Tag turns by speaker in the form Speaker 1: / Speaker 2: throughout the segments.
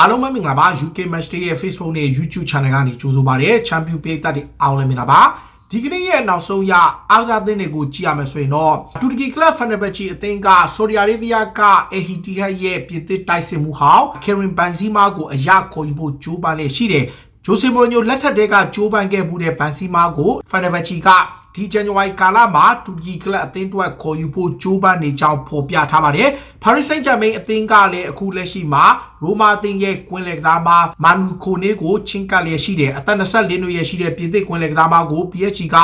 Speaker 1: အားလုံးပဲမင်္ဂလာပါ UK Match Day ရဲ့ Facebook နဲ့ YouTube Channel ကနေကြိုဆိုပါရစေ။ Champion ပေးသက်တဲ့အားလုံးလည်းမင်္ဂလာပါ။ဒီကနေ့ရဲ့နောက်ဆုံးရအားကစားသင်းတွေကိုကြည့်ရမယ်ဆိုရင်တော့တူရကီကလပ်ဖန်နဘက်ချီအသင်းကဆော်ဒီအာရေးဗီးယားကအေဟီတီဟတ်ရဲ့ပြည်သစ်တိုက်စစ်မှုဟောင်းကယ်ရင်ဘန်ဇီမာကိုအရခေါ်ယူဖို့ကြိုးပမ်းလေရှိတယ်။ ဂျိုဆေမိုညိုလက်ထက်တဲကကြိုးပမ်းခဲ့မှုတဲ့ဘန်ဇီမာကိုဖန်နဘက်ချီကဒီဇန်နဝါရီကာလမှာတူရကီကလပ်အသင်းတွက်ခေါ်ယူဖို့ကြိုးပမ်းနေကြောင်းဖော်ပြထားပါတယ်။ Paris Saint-Germain အသင်းကလည်းအခုလက်ရှိမှာရိုမာအသင်းရဲ့ကွင်းလယ်ကစားမမာနူခိုနေကိုချင်းကပ်လျက်ရှိတယ်။အသက်24နှစ်ရဲ့ရှိတဲ့ပြည်သစ်ကွင်းလယ်ကစားမကို PSG က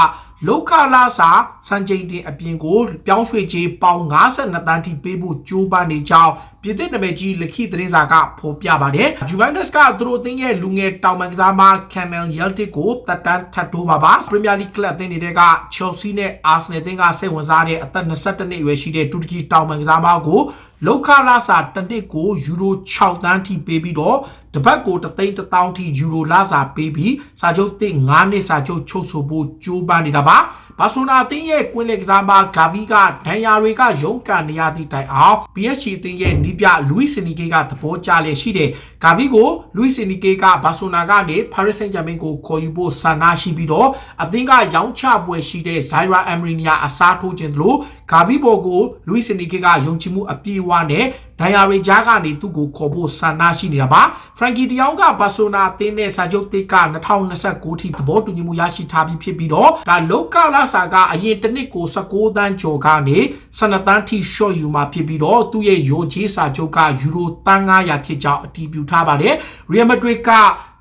Speaker 1: လောက်ခလာစာစံချိန်တင်အပြင်ကိုပြောင်းရွှေ့ခြင်းပေါင်52တန်းထိပေးဖို့ကြိုးပမ်းနေကြောင်း ပြည်သစ်နာမည်ကြီးလက်ခိသတင်းစာကဖော်ပြပါတယ်။ Juventus ကသူတို့အသင်းရဲ့လူငယ်တောင်ပန်ကစားမ Camel Yildiz ကိုတက်တန်းထပ်တိုးပါပါ။ Premier League ကလပ်အသင်းတွေက Chelsea နဲ့ Arsenal အသင်းကစိတ်ဝင်စားတဲ့အသက်22နှစ်အရွယ်ရှိတဲ့တူရကီတောင်ပန်ကစားမကိုလောက်ခလာစာတစ်နှစ်ကိုယူရို6တန်းထိပေးပြီးတော့တပတ်ကိုတသိန်းတစ်သောင်းထိယူရိုလာစာပေးပြီးစာချုပ်သစ်9နှစ်စာချုပ်ချုပ်ဆိုဖို့ကြိုးပမ်းနေတာပါဘာဆိုနာအသင်းရဲ့ကွင်းလက်ကစားမဂါဗီကဒန်ယာတွေကရုန်းကန်နေရသည့်တိုင်အောင် PSG အသင်းရဲ့နီးပြလူးီစနီကေကသဘောကျလျက်ရှိတယ်ဂါဗီကိုလူးီစနီကေကဘာဆိုနာကနေ Paris Saint-Germain ကိုခေါ်ယူဖို့ဆန္ဒရှိပြီးတော့အသင်းကရောင်းချပွဲရှိတဲ့ Zaira Emery နေရာအစားထိုးခြင်းလို့ဂါဗီဘောကိုလူးီစနီကေကယုံကြည်မှုအပြည့်အဝနဲ့ဒိုင်ယာရီဂျာကနေသူ့ကိုခေါ်ဖို့ဆန္ဒရှိနေတာပါဖရန်ကီတယောင်ကဘာဆိုနာအသင်းနဲ့စာချုပ်တစ်က2029ထိသဘောတူညီမှုရရှိထားပြီးဖြစ်ပြီးတော့ဒါလောကလာစာကအရင်တစ်နှစ်ကို19တန်းကျော်ကနေ12တန်းထိရှော့ယူမှာဖြစ်ပြီးတော့သူ့ရဲ့ယိုဂျီစာချုပ်ကယူရိုတန်း900ဖြစ်ကြောင်းအတည်ပြုထားပါတယ်ရီယယ်မက်ဒရစ်က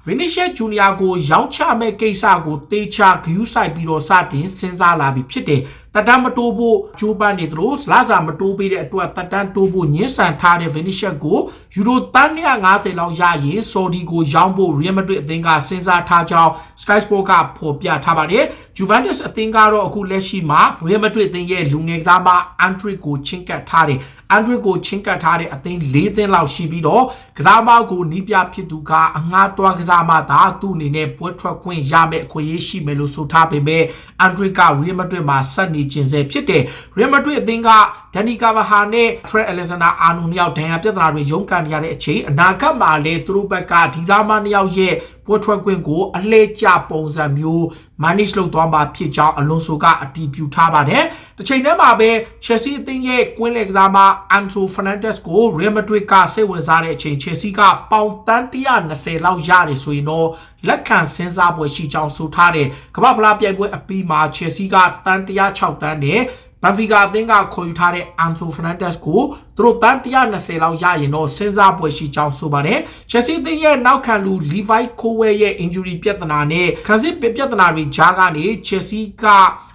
Speaker 1: ဗီနီရှက်ဂျူနီယာကိုရောင်းချမဲ့ကိစ္စကိုတေချာဂယူးဆိုင်ပြီးတော့စတင်စဉ်းစားလာပြီဖြစ်တယ်။ တတမတိုးဖို့ဂျိုးပန်းနေသလိုလာစာမတိုးပေးတဲ့အတွက်တတန်တိုးဖို့ညှင်းဆန်ထားတဲ့ဗီနီရှက်ကိုယူရိုတန်း150လောက်ရရင်ဆော်ဒီကိုရောင်းဖို့ရီယယ်မက်ဒရစ်အသင်းကစဉ်းစားထားကြောင်း Sky Sport ကဖော်ပြထားပါတယ်။ Juventus အသင်းကတော့အခုလက်ရှိမှာရီယယ်မက်ဒရစ်အသင်းရဲ့လူငယ်ကစားမအန်ဒရစ်ကိုချင်းကပ်ထားတယ်။အန်ဒရစ်ကိုချင်းကပ်ထားတဲ့အသင်း၄သင်းလောက်ရှိပြီးတော့ကစားမကိုနီးပြဖြစ်သူကအငှားသွားကစားမသာသူ့အနေနဲ့ပွဲထွက်ခွင့်ရမယ့်အခွင့်အရေးရှိမယ်လို့ဆိုထားပေမဲ့အန်ဒရစ်ကရီယယ်မက်ဒရစ်မှာဆက်နေခြင်းဆဲဖြစ်တယ်ရီယယ်မက်ဒရစ်အသင်းက ဒန်နီကာဗာဟာနဲ့ထရက်အလက်ဇန်ဒါအာနိုနှစ်ယောက်ဒဏ်ရာပြဿနာတွေရုန်းကန်နေရတဲ့အချိန်အနာဂတ်မှာလည်းသူတို့ဘက်ကဒီသားမနှစ်ယောက်ရဲ့ပွဲထွက်ခွင့်ကိုအလှည့်ကျပုံစံမျိုး manage လုပ်သွားမှာဖြစ်ကြောင်းအလွန်ဆိုကအတည်ပြုထားပါတယ်။တစ်ချိန်တည်းမှာပဲ Chelsea အသင်းရဲ့ကွင်းလယ်ကစားမ Anto Fernandez ကို Real Madrid ကစိတ်ဝင်စားတဲ့အချိန် Chelsea ကပေါင်တန်း120လောက်ရတယ်ဆိုရင်တော့လက်ခံစဉ်းစားပွဲရှိကြောင်းဆိုထားတယ်။ကမ္ဘာဖလားပြိုင်ပွဲအပြီးမှာ Chelsea ကတန်း106တန်းနဲ့ ဘန်ဖီကာအသင်းကခေါ်ယူထားတဲ့အန်ဆိုဖရနန်ဒက်စ်ကိုသူတို့တန်း120လောက်ရရင်တော့စဉ်းစားပွဲရှိကြောင်းဆိုပါတယ်။ချက်စီအသင်းရဲ့နောက်ခံလူလီဗိုက်ခိုဝဲရဲ့ injury ပြဿနာနဲ့ခံစစ်ပြဿနာတွေကြားကနေချက်စီက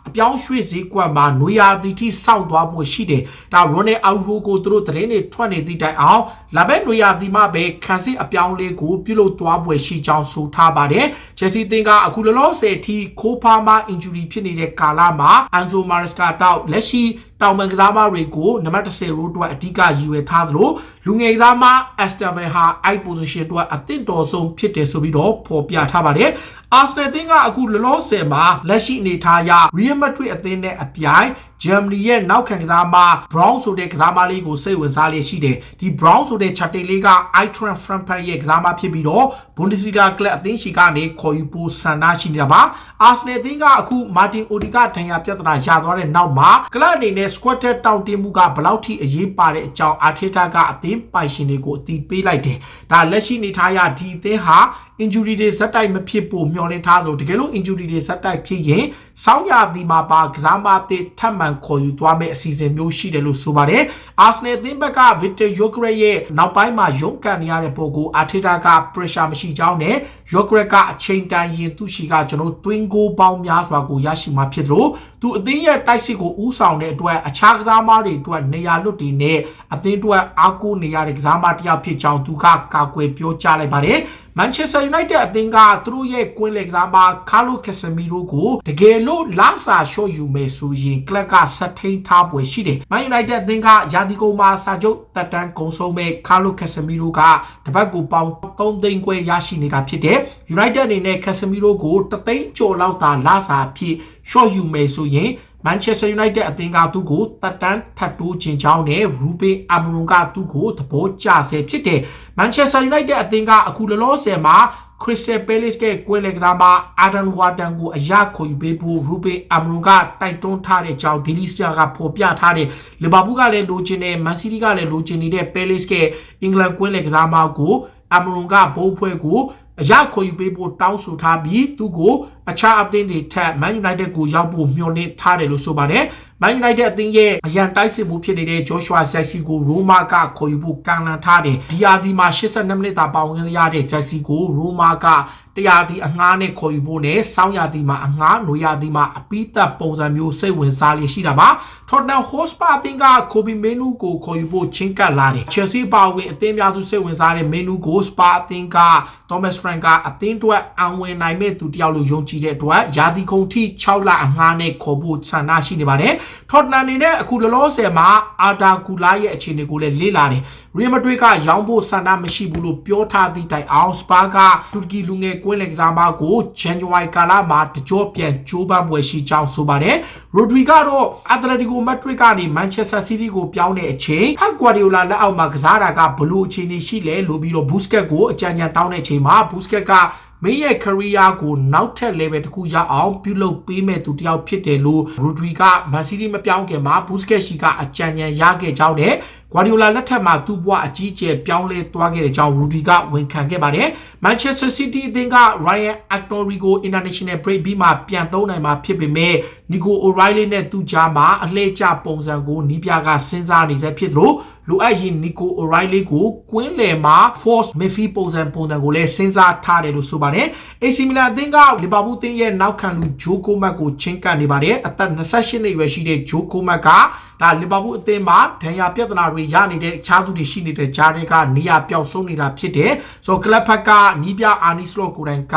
Speaker 1: အပြောင်းရွှေ့ဈေးကွက်မှာနွေရာသီထိစောင့်သွားဖို့ရှိတယ်။ဒါရိုနယ်အောက်ရိုကိုသူတို့သတင်းတွေထွက်နေသည့်တိုင်အောင်လာဘက်နွေရာသီမှာပဲခံစစ်အပြောင်းလေးကိုပြုလုပ်သွားပွဲရှိကြောင်းဆိုထားပါတယ်။ချက်စီသင်ကအခုလောလောဆယ်ထိခိုးဖားမ injury ဖြစ်နေတဲ့ကာလမှာအန်ဇိုမာရစတာတောက်လက်ရှိ တောင်ပန်ကစားမတွေကိုနံပါတ်10ရိုးအတွက်အဓိကရည်ရွယ်ထားသလိုလူငယ်ကစားမအက်စတာဗယ်ဟာအိုက် position အတွက်အသင့်တော်ဆုံးဖြစ်တယ်ဆိုပြီးတော့ဖော်ပြထားပါတယ်။အာဆနယ်အသင်းကအခုလောလောဆယ်မှာလက်ရှိအနေထားအရ Real Madrid အသင်းနဲ့အပြိုင်ဂျာမနီရဲ့နောက်ခံကစားမ Brown ဆိုတဲ့ကစားမလေးကိုစိတ်ဝင်စားလျက်ရှိတယ်။ဒီ Brown ဆိုတဲ့ chatting လေးက Eintracht Frankfurt ရဲ့ကစားမဖြစ်ပြီးတော့ Bundesliga ကလပ်အသင်းရှိကနေခေါ်ယူဖို့ဆန္ဒရှိနေတာပါ။ Arsenal အသင်းကအခု Martin Odegaard ဒဏ်ရာပြဿနာရသွားတဲ့နောက်မှာကလပ်အနေနဲ့ squad တောင်းတင်းမှုကဘလောက်ထိအရေးပါတဲ့အကြောင်း Arteta ကအသင်းပိုင်ရှင်တွေကိုအသိပေးလိုက်တယ်။ဒါလက်ရှိနေထားရဒီအသင်းဟာ injury တွေဇက်တိုက်မဖြစ်ဖို့မျှော်လင့်ထားလို့တကယ်လို့ injury တွေဇက်တိုက်ဖြစ်ရင် စောင်းရသည်မှာပါကစားမအသစ်ထပ်မံခေါ်ယူသွားမယ့်အစီအစဉ်မျိုးရှိတယ်လို့ဆိုပါတယ်။ Arsenal အသင်းဘက်က Victor Gyökeres ရဲ့နောက်ပိုင်းမှာရုန်းကန်နေရတဲ့ပုံကို Arteta က pressure မရှိကြောင်းနဲ့ Gyökeres ကအချိန်တန်ရင်သူ့ရှိကကျွန်တော် twin goal ပေါင်းများစွာကိုရရှိမှာဖြစ်လို့သူအသင်းရဲ့တိုက်စစ်ကိုဥဆောင်တဲ့အတွက်အခြားကစားမတွေအတွက်နေရာလွတ်တည်နဲ့အသင်းအတွက်အားကိုးနေရတဲ့ကစားမတစ်ယောက်ဖြစ်ကြောင်းသူကကာကွယ်ပြောကြားလိုက်ပါတယ်။ Manchester United အသင်းကသူတို့ရဲ့ကွင်းလယ်ကစားမ Carlo Casemiro ကိုတကယ်လို့လာစာရှော့ယူမယ်ဆိုရင်ကလပ်ကဆက်ထိန်ထားပွဲရှိတယ်။ Man United အသင်းကရာသီကုန်မှာစာချုပ်တက်တန်းကုန်ဆုံးမဲ့ Carlo Casemiro ကတပတ်ကိုပေါင်3သိန်းခွဲရရှိနေတာဖြစ်တယ်။ United အနေနဲ့ Casemiro ကိုတသိန်းကျော်လောက်သာလာစာဖြစ်ရှော့ယူမယ်ဆိုရင် Manchester United အသင်းကသူ့ကိုတက်တန်းထပ်တိုးခြင်းကြောင်းနဲ့ Ruben Amorim ကသူ့ကိုသဘောကျဆဲဖြစ်တယ်။ Manchester United အသင်းကအခုလောလောဆယ်မှာ Crystal Palace ကကွင်းလေကစားမ Adam Wharton ကိုအရခေါ်ယူပေးဖို့ Ruben Amorim ကတိုက်တွန်းထားတဲ့အကြောင်း Daily Star ကဖော်ပြထားတယ်။ Liverpool ကလည်းလိုချင်တယ် Man City ကလည်းလိုချင်နေတဲ့ Palace ကအင်္ဂလန်ကွင်းလေကစားမကို Amorim ကဘိုးဖွဲ့ကိုအရခေါ်ယူပေးဖို့တောင်းဆိုထားပြီးသူ့ကို အခြားအသင်းတွေထက် Man United ကိုရောက်ဖို့မျှော်လင့်ထားတယ်လို့ဆိုပါတယ်။ Man United အသင်းရဲ့အရန်တိုက်စစ်မှုဖြစ်နေတဲ့ Joshua Zexi ကို Roma ကခေါ်ယူဖို့ကန့်လန့်ထားတယ်။ဒီယာဒီမှာ82မိနစ်သာပါဝင်ရတဲ့ Zexi ကို Roma ကတရားဒီအငှားနဲ့ခေါ်ယူဖို့နဲ့စောင်းရာဒီမှာအငှားနွေရာဒီမှာအပိသက်ပုံစံမျိုးစိတ်ဝင်စားလျက်ရှိတာပါ။ Tottenham Hotspur အသင်းက Kobe Menu ကိုခေါ်ယူဖို့ချင်းကပ်လာတယ်။ Chelsea ပါဝင်အသင်းများစုစိတ်ဝင်စားတဲ့ Menu ကို Spa အသင်းက Thomas Frank ကအသင်းအတွက်အောင်ဝင်နိုင်မဲ့သူတယောက်လို့ယုံကြည်တဲ့အတွက်ယာဒီကုံထိ6လအငှားနဲ့ခေါ်ဖို့ဆန္ဒရှိနေပါတယ်။ Tottenham အနေနဲ့အခုလောလောဆယ်မှာအာတာကူလာရဲ့အခြေအနေကိုလည်းလေ့လာတယ်။ Real Madrid ကရောင်းဖို့ဆန္ဒမရှိဘူးလို့ပြောထားသည့်တိုင်အောင် Spa ကတူရကီလူငယ်ကွင်းလက်ကစားမကို January ကာလမှာတကြောပြန်ကြိုးပမ်းပွဲရှိကြောင်းဆိုပါတယ်။ Rodri ကတော့ Atletico Madrid ကနေ Manchester City ကိုပြောင်းတဲ့အချိန် Pep Guardiola လက်အောက်မှာကစားတာကဘလို့အခြေအနေရှိလဲလို့ပြီးတော့ Busquets ကိုအကြံဉာဏ်တောင်းတဲ့အချိန်မှာ Busquets က မင်းရဲ့ career ကိုနောက်ထပ် level တစ်ခုရအောင်ပြုလုပ်ပေးမဲ့သူတယောက်ဖြစ်တယ်လို့ Rodri က Man City မပြောင်းခင်မှာ Busquets ရှိကအကြံဉာဏ်ရခဲ့ကြောင်းနဲ့ Guardiola လက်ထက်မှာသူ့ဘဝအကြီးအကျယ်ပြောင်းလဲသွားခဲ့တဲ့ကြောင်း Rodri ကဝန်ခံခဲ့ပါတယ်။ Manchester City အသင်းက Ryan Astori ကို International break ပြီးမှပြန်သုံးနိုင်မှာဖြစ်ပေမဲ့ Nico O'Reilly နဲ့သူ့ကြားမှာအလှည့်ကျပုံစံကိုနီးပြကစဉ်းစားနေစေဖြစ်သလိုလိုအပ်ရင် Nico O'Reilly ကိုကွင်းလယ်မှာ force midfield ပုံစံပုံစံကိုလည်းစဉ်းစားထားတယ်လို့ဆိုပါတယ်။ AC Milan အသင်းက Liverpool အသင်းရဲ့နောက်ခံလူဂျိုကိုမတ်ကိုချင်းကပ်နေပါတယ်။အသက်28နှစ်အရွယ်ရှိတဲ့ဂျိုကိုမတ်ကဒါ Liverpool အသင်းမှာဒဏ်ရာပြဿနာတွေရနေတဲ့အခြားသူတွေရှိနေတဲ့ဂျားတွေကနေရာပျောက်ဆုံးနေတာဖြစ်တယ်။ဆိုတော့ကလပ်ဖက်ကနီးပြအာနီစလော့ကိုယ်တိုင်က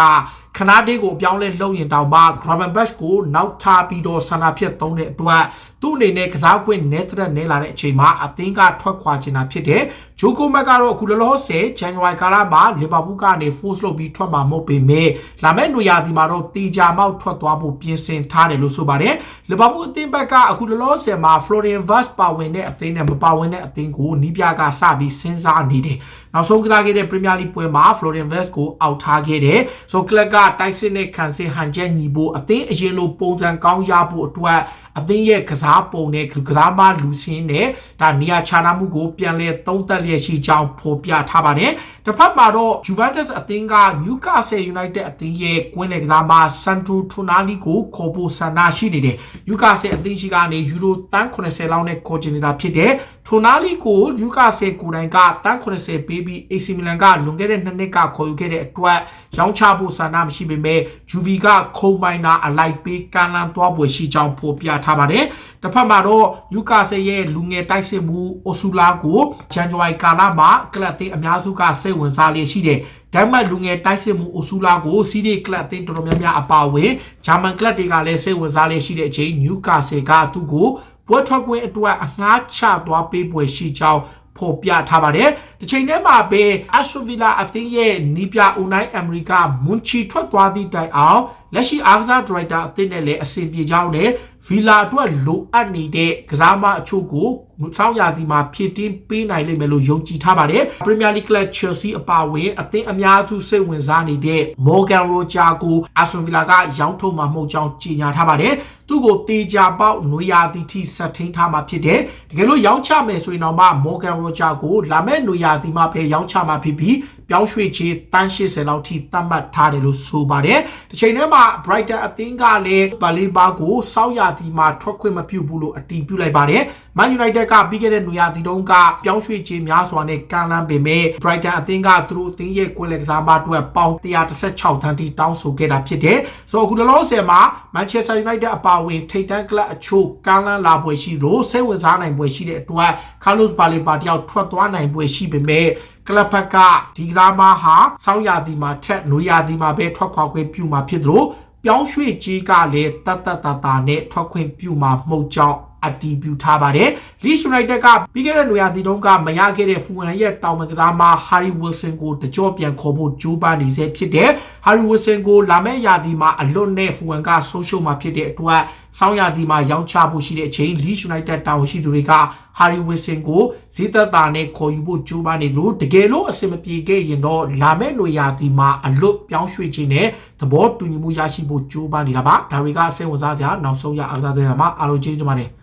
Speaker 1: ခနာဒေးကိုအပြောင်းလဲလုပ်ရင်တောင်မှ Gravenberch ကိုနောက်ထားပြီးတော့ဆန္ဒဖြတ်သုံးတဲ့အတွက်သူ့အနေနဲ့ကစားကွင်းနဲတဲ့နဲလာတဲ့အချိန်မှာအသင်းကထွက်ခွာချင်တာဖြစ်တယ်။ဂျိုကိုမက်ကတော့အခုလောလောဆယ်ဇန်နဝါရီကာလမှာလီဗာပူးကနေ force လုပ်ပြီးထွက်မှာမဟုတ်ပေမဲ့လာမယ့်နွေရာသီမှာတော့တီဂျာမောက်ထွက်သွားဖို့ပြင်ဆင်ထားတယ်လို့ဆိုပါတယ်။လီဗာပူးအသင်းဘက်ကအခုလောလောဆယ်မှာ Florian Wirtz ပါဝင်တဲ့အသင်းနဲ့မပါဝင်တဲ့အသင်းကိုနီးပြကစပြီးစဉ်းစားနေတယ်။နောက်ဆုံးကစားခဲ့တဲ့ Premier League ပွဲမှာ Florian Wirtz ကိုအောက်ထားခဲ့တယ်။ဆိုကလပ်ကတိုက်စစ်နဲ့ခံစစ်ဟန်ချက်ညီဖို့အသင်းအရင်လိုပုံစံကောင်းရဖို့အတွက်အသင်းရဲ့ကစားပုံနဲ့ကစားမလူစင်းနဲ့ဒါနေရာချနာမှုကိုပြန်လဲသုံးသပ်လျက်ရှိကြောင်းဖော်ပြထားပါတယ်။တစ်ဖက်မှာတော့ Juventus အသင်းက Newcastle United အသင်းရဲ့ကွင်းလယ်ကစားမ Sandro Tonali ကိုခေါ်ဖို့ဆန္ဒရှိနေတယ်။ Newcastle အသင်းရှိကနေယူရိုတန်း80လောက်နဲ့ခေါ်ချင်နေတာဖြစ်တဲ့ Tonali ကို Newcastle ကိုယ်တိုင်ကတန်း80ပေးပြီး AC Milan ကလွန်ခဲ့တဲ့နှစ်နှစ်ကခေါ်ယူခဲ့တဲ့အတွက်ရောင်းချဖို့ဆန္ဒမရှိပေမဲ့ Juve ကခုံပိုင်တာအလိုက်ပေးကမ်းလှမ်းသွားပွဲရှိကြောင်းဖော်ပြထားပါတယ်။တစ်ဖက်မှာတော့ Newcastle ရဲ့လူငယ်တိုက်စစ်မှု Osula ကိုဇန်နဝါရီကာလမှာကလပ်အသင်းအများစုကစိတ်ဝင်စားလျက်ရှိတယ်။ဒိုင်မတ်လူငယ်တိုက်စစ်မှုအိုဆူလာကိုစီးရီးကလပ်အသင်းတော်တော်များများအပါအဝင်ဂျာမန်ကလပ်တွေကလည်းစိတ်ဝင်စားလျက်ရှိတဲ့အချိန်နျူကာဆယ်ကသူ့ကိုပွဲထွက်ခွင့်အတွက်အငှားချသွားပေးပွဲရှိကြောင်းဖော်ပြထားပါတယ်။ဒီချိန်ထဲမှာပဲအက်စတိုဗီလာအသင်းရဲ့နီးပြအူနိုင်းအမေရိကမွန်ချီထွက်သွားသည့်တိုင်အောင် လက်ရှိအားကစားဒရိုက်တာအသင်းနဲ့လည်းအဆင်ပြေကြောင်းနဲ့ဗီလာအတွက်လိုအပ်နေတဲ့ကစားမအချို့ကိုစောင်းရာသီမှာဖြည့်တင်းပေးနိုင်လိမ့်မယ်လို့ယုံကြည်ထားပါတယ်ပရီးမီယာလိဂ်ကလပ်ချယ်ဆီအပါအဝင်အသင်းအများစုစိတ်ဝင်စားနေတဲ့ Morgan Roger ကိုအာဆွန်ဗီလာကရောင်းထုတ်မှာမဟုတ်ကြောင်းကြေညာထားပါတယ်သူ့ကိုတေချာပေါက်နွေရာသီထိဆက်ထိန်ထားမှာဖြစ်တယ်တကယ်လို့ရောင်းချမယ်ဆိုရင်တော့မှ Morgan Roger ကိုလာမယ့်နွေရာသီမှာပဲရောင်းချမှာဖြစ်ပြီး ပြောင်းရွှေ့ချေတန်း80လောက်ထိသတ်မှတ်ထားတယ်လို့ဆိုပါတယ်ဒီချိန်ထဲမှာ Brighton အသင်းကလည်းဘာလီဘာကိုစောက်ရာသီမှာထွက်ခွင့်မပြုဘူးလို့အတည်ပြုလိုက်ပါတယ် Man United ကပြီးခဲ့တဲ့နွေရာသီတုန်းကပြောင်းရွှေ့ခြင်းများစွာနဲ့ကန်လန်းပေမဲ့ Brighton အသင်းကသူတို့အသင်းရဲ့ကွင်းလက်ကစားမအတွက်ပေါင်116သန်းထိတောင်းဆိုခဲ့တာဖြစ်တယ်။ဆိုတော့အခုလောလောဆယ်မှာ Manchester United အပါအဝင်ထိပ်တန်းကလပ်အချို့ကန်လန်းလာပွဲရှိလို့စိတ်ဝင်စားနိုင်ပွဲရှိတဲ့အတွက် Carlos Baleba တယောက်ထွက်သွားနိုင်ပွဲရှိပေမဲ့ကလပ်ဖက်ကဒီကစားမဟာစောင်းရာသီမှာထက်နွေရာသီမှာပဲထွက်ခွာခွင့်ပြုမှာဖြစ်သလိုပြောင်းရွှေ့ကြီးကလည်းတတ်တတ်တာတာနဲ့ထွက်ခွင့်ပြုမှာမဟုတ်ကြောင်း အတည်ပြုထားပါတယ်။ Leeds United ကပြီးခဲ့တဲ့နွေရာသီတုန်းကမရခဲ့တဲ့ဖူဟန်ရဲ့တောင်ပံကစားမ Harry Wilson ကိုတကြော့ပြန်ခေါ်ဖို့ကြိုးပမ်းနေစေဖြစ်တယ်။ Harry Wilson ကိုလာမယ့်ရာသီမှာအလွတ်နဲ့ဖူဟန်ကဆုံးရှုံးမှာဖြစ်တဲ့အတွက်ဆောင်းရာသီမှာရောင်းချဖို့ရှိတဲ့အချိန် Leeds United တာဝန်ရှိသူတွေက Harry Wilson ကိုဈေးသက်သာနဲ့ခေါ်ယူဖို့ကြိုးပမ်းနေသလိုတကယ်လို့အဆင်မပြေခဲ့ရင်တော့လာမယ့်နွေရာသီမှာအလွတ်ပြောင်းရွှေ့ခြင်းနဲ့သဘောတူညီမှုရရှိဖို့ကြိုးပမ်းနေတာပါဒါတွေကစိတ်ဝင်စားစရာနောက်ဆုံးရအားကစားတဲ့မှာအားလုံးကျေးဇူးတင်ပါတယ်